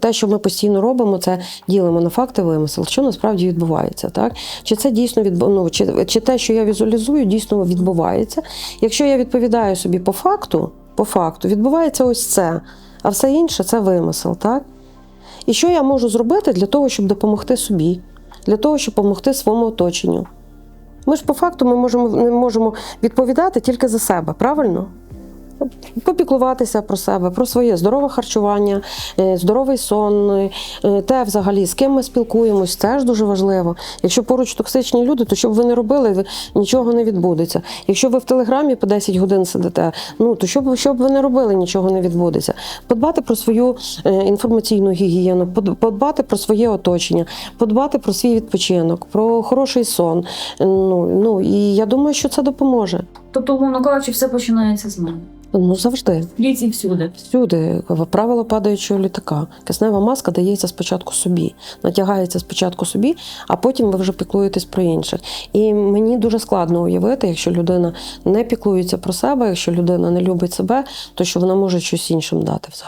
Те, що ми постійно робимо, це ділимо на факти вимисел, що насправді відбувається, так? Чи це дійсно відбу... ну, чи, чи те, що я візуалізую, дійсно відбувається? Якщо я відповідаю собі по факту, по факту, відбувається ось це, а все інше це вимисел, так? І що я можу зробити для того, щоб допомогти собі, для того, щоб допомогти своєму оточенню? Ми ж по факту ми можемо, не можемо відповідати тільки за себе, правильно? Попіклуватися про себе, про своє здорове харчування, е, здоровий сон, е, те взагалі, з ким ми спілкуємось, це ж дуже важливо. Якщо поруч токсичні люди, то що б ви не робили, нічого не відбудеться. Якщо ви в телеграмі по 10 годин сидите, ну то що б, що б ви не робили, нічого не відбудеться. Подбати про свою е, інформаційну гігієну, подбати про своє оточення, подбати про свій відпочинок, про хороший сон. Ну, ну і я думаю, що це допоможе. Тобто, умовно кажучи, все починається з мене. Ну завжди. Ліці всюди. Всюди правило падаючого літака. Киснева маска дається спочатку собі, натягається спочатку собі, а потім ви вже піклуєтесь про інших. І мені дуже складно уявити, якщо людина не піклується про себе, якщо людина не любить себе, то що вона може щось іншим дати взагалі.